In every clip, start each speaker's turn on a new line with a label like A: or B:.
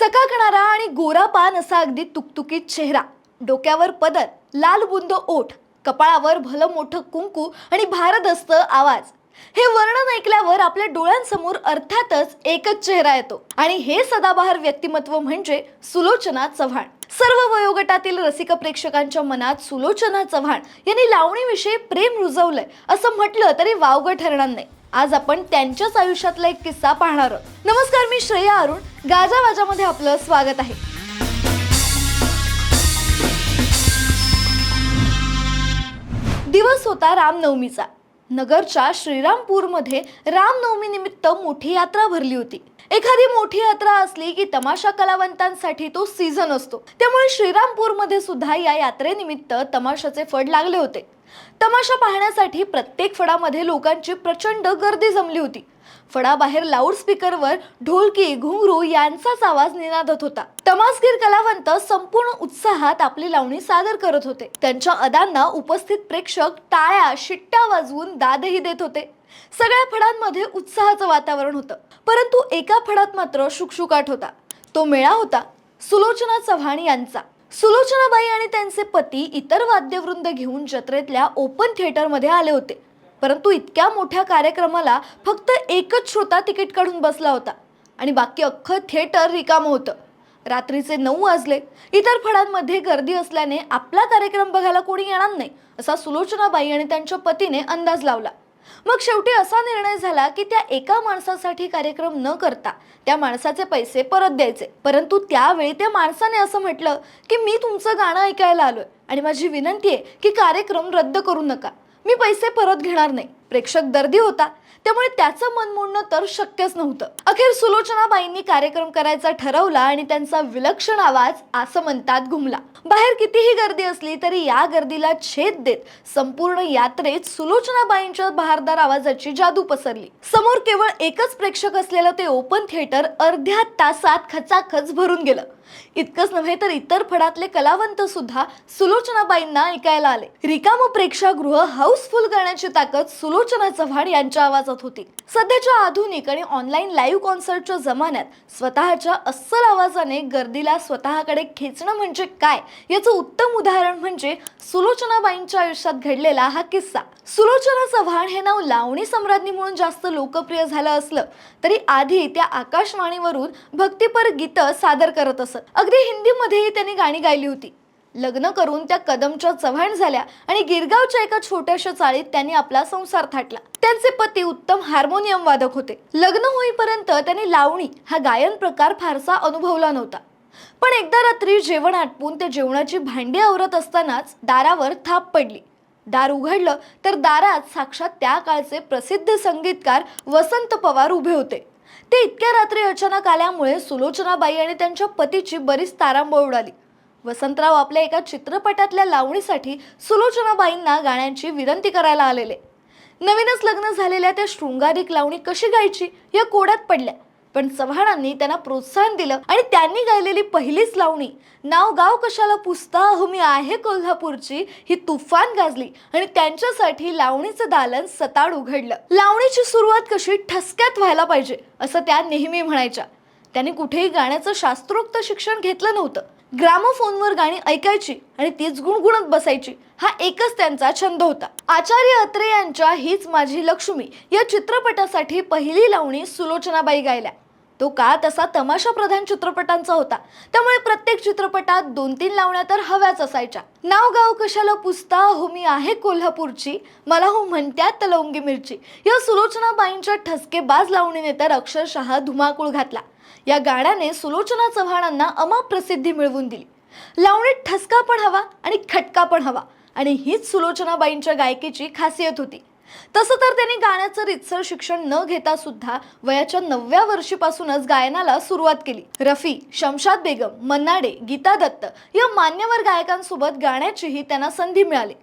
A: चकाकणारा आणि गोरा पान असा अगदी तुकतुकीत चेहरा. डोक्यावर पदर लाल बुंद ओठ कपाळावर भलं मोठं कुंकू आणि भारदस्त आवाज. हे वर्णन ऐकल्यावर आपल्या डोळ्यांसमोर अर्थातच एकच चेहरा येतो. आणि हे सदाबहार व्यक्तिमत्व म्हणजे सुलोचना चव्हाण. सर्व वयोगटातील रसिक प्रेक्षकांच्या मनात सुलोचना चव्हाण यांनी लावणीविषयी प्रेम रुजवलंय असं म्हटलं तरी वावगं ठरणार नाही. आज आपण त्यांच्याच आयुष्यातला एक किस्सा पाहणार आहोत. नमस्कार मी श्रेया अरुण. गाजा वाजामध्ये आपलं स्वागत आहे. दिवस होता रामनवमीचा. नगरच्या श्रीरामपूरमध्ये रामनवमीनिमित्त मोठी यात्रा भरली होती. एखादी मोठी यात्रा असली की तमाशा कलावंतांसाठी तो सीझन असतो. त्यामुळे श्रीरामपूरमध्ये सुद्धा या यात्रेनिमित्त तमाशाचे फड लागले होते. तमाशा पाहण्यासाठी प्रत्येक फडामध्ये लोकांची प्रचंड गर्दी जमली होती. फडाबाहेर लाऊडस्पीकरवर ढोलकी घुंगरू यांचाच आवाज निनादत होता. तमासगीर कलावंत संपूर्ण उत्साहात आपली लावणी सादर करत होते. त्यांच्या अदांना उपस्थित प्रेक्षक टाळ्या शिट्ट्या वाजवून दादही देत होते. सगळ्या फळांमध्ये उत्साहाचं वातावरण होतं. परंतु एका फळात मात्र शुकशुकाट होता. तो मेळा होता सुलोचना चव्हाण यांचा. सुलोचनाबाई आणि त्यांचे पती इतर वाद्यवृंद घेऊन जत्रेतल्या ओपन थिएटरमध्ये आले होते. परंतु इतक्या मोठ्या कार्यक्रमाला फक्त एकच श्रोता तिकीट काढून बसला होता आणि बाकी अख्खं थिएटर रिकामं होतं. रात्रीचे नऊ वाजले. इतर फळांमध्ये गर्दी असल्याने आपला कार्यक्रम बघायला कोणी येणार नाही असा सुलोचनाबाई आणि त्यांच्या पतीने अंदाज लावला. मग शेवटी असा निर्णय झाला की त्या एका माणसासाठी कार्यक्रम न करता त्या माणसाचे पैसे परत द्यायचे. परंतु त्यावेळी त्या माणसाने असं म्हटलं की मी तुमचं गाणं ऐकायला आलोय आणि माझी विनंती आहे की कार्यक्रम रद्द करू नका. मी पैसे परत घेणार नाही. प्रेक्षक दर्दी होता त्यामुळे त्याचं मन मोडणं तर शक्यच नव्हतं. अखेर सुलोचनाबाईंनी कार्यक्रम करायचा ठरवला आणि त्यांचा विलक्षण आवाज असं म्हणतात घुमला. बाहेर कितीही गर्दी असली तरी या गर्दीला छेद देत संपूर्ण यात्रेत सुलोचनाबाईंच्या बहारदार आवाजाची जादू पसरली. समोर केवळ एकच प्रेक्षक असलेलं ते ओपन थिएटर अर्ध्या तासात खचाखच भरून गेलं. इतकंच नव्हे तर इतर फडातले कलावंत सुद्धा सुलोचनाबाईंना ऐकायला आले. रिकाम प्रेक्षागृह हाऊसफुल करण्याची ताकद सुलोचना चव्हाण यांच्या आवाजात होती. सध्याच्या आधुनिक आणि ऑनलाईन लाईव्ह कॉन्सर्टच्या जमान्यात स्वतःच्या अस्सल आवाजाने गर्दीला स्वतःकडे खेचणं म्हणजे काय? याचं उत्तम उदाहरण म्हणजे सुलोचनाबाईंच्या आयुष्यात घडलेला हा किस्सा. सुलोचना चव्हाण हे नाव लावणी सम्राज्ञी म्हणून जास्त लोकप्रिय झालं असलं तरी आधी त्या आकाशवाणीवरून भक्तिपर गीतं सादर करत असत. अगदी हिंदीमध्येही त्यांनी गाणी गायली होती. लग्न करून त्या कदमच्या चव्हाण झाल्या आणि गिरगावच्या एका छोट्याशा चाळीत त्यांनी आपला संसार थाटला. त्यांचे पती उत्तम हार्मोनियम वादक होते. लग्न होईपर्यंत त्यांनी लावणी हा गायन प्रकार फारसा अनुभवला नव्हता. पण एकदा रात्री जेवण आटपून ते जेवणाची भांडी आवरत असतानाच दारावर थाप पडली. दार उघडलं तर दारात साक्षात त्या काळचे प्रसिद्ध संगीतकार वसंत पवार उभे होते. ते इतक्या रात्री अचानक आल्यामुळे सुलोचनाबाई आणि त्यांच्या पतीची बरीच तारांबळ उडाली. वसंतराव आपल्या एका चित्रपटातल्या लावणीसाठी सुलोचनाबाईंना गाण्यांची विनंती करायला आलेले. नवीनच लग्न झालेल्या त्या शृंगारिक लावणी कशी गायची या कोड्यात पडल्या. पण चव्हाणांनी त्यांना प्रोत्साहन दिलं आणि त्यांनी गायलेली पहिलीच लावणी नाव गाव कशाला पुसता हो मी आहे कोल्हापूरची ही तुफान गाजली आणि त्यांच्यासाठी लावणीचं दालन सताड उघडलं. लावणीची सुरुवात कशी ठसक्यात व्हायला पाहिजे असं त्या नेहमी म्हणायच्या. त्यांनी कुठेही गाण्याचं शास्त्रोक्त शिक्षण घेतलं नव्हतं. ग्रामोफोनवर गाणी ऐकायची आणि तीच गुणगुणत बसायची हा एकच त्यांचा छंद होता. आचार्य अत्रे यांच्या हीच माझी लक्ष्मी या चित्रपटासाठी पहिली लावणी सुलोचनाबाई गायल्या. तो काळ तसा तमाशा प्रधान चित्रपटांचा होता. त्यामुळे प्रत्येक चित्रपटात दोन तीन लावण्या तर हव्याच असायच्या. नाव गाव कशाला पुसता हो मी आहे कोल्हापूरची मला हो म्हणत्यात लवंगी मिरची. या सुलोचनाबाईंच्या ठसकेबाज लावणीने तर अक्षरशः धुमाकूळ घातला. या गाण्याने सुलोचना चव्हाणांना अमाप प्रसिद्धी मिळवून दिली. लावणीत ठसका पण हवा आणि खटका पण हवा. आणि हीच सुलोचनाबाईंच्या गायकीची खासियत होती. तसं तर त्यांनी गाण्याचं रितसर शिक्षण न घेता सुद्धा वयाच्या नवव्या वर्षीपासूनच गायनाला सुरुवात केली. रफी शमशाद बेगम मन्नाडे गीता दत्त या मान्यवर गायकांसोबत गाण्याचीही त्यांना संधी मिळाली.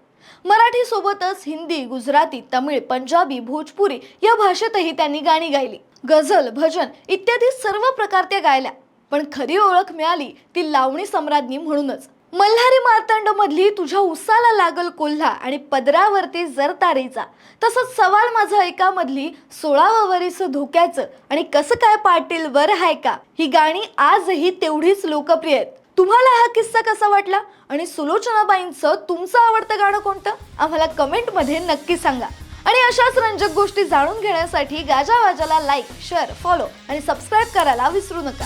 A: मराठी सोबतच हिंदी गुजराती तमिळ पंजाबी भोजपुरी या भाषेतही त्यांनी गाणी गायली. गझल भजन इत्यादी सर्व प्रकार त्या गायल्या. पण खरी ओळख मिळाली ती लावणी सम्राज्ञी म्हणूनच. मल्हारी मार्तंड मधली तुझ्या उसाला लागल कोल्हा आणि पदरावरती जर तारेचा तसंच सवाल माझं ऐका मधली सोळावा वरीस धोक्याचं आणि कसं काय पाटील वर हाय का? ही गाणी आजही तेवढीच लोकप्रिय आहेत. तुम्हाला हा किस्सा कसा वाटला? आणि सुलोचनाबाईंचं तुमचं आवडतं गाणं कोणतं? आम्हाला कमेंटमध्ये नक्की सांगा. आणि अशाच रंजक गोष्टी जाणून घेण्यासाठी गाजावाजाला लाईक शेअर फॉलो आणि सबस्क्राईब करायला विसरू नका.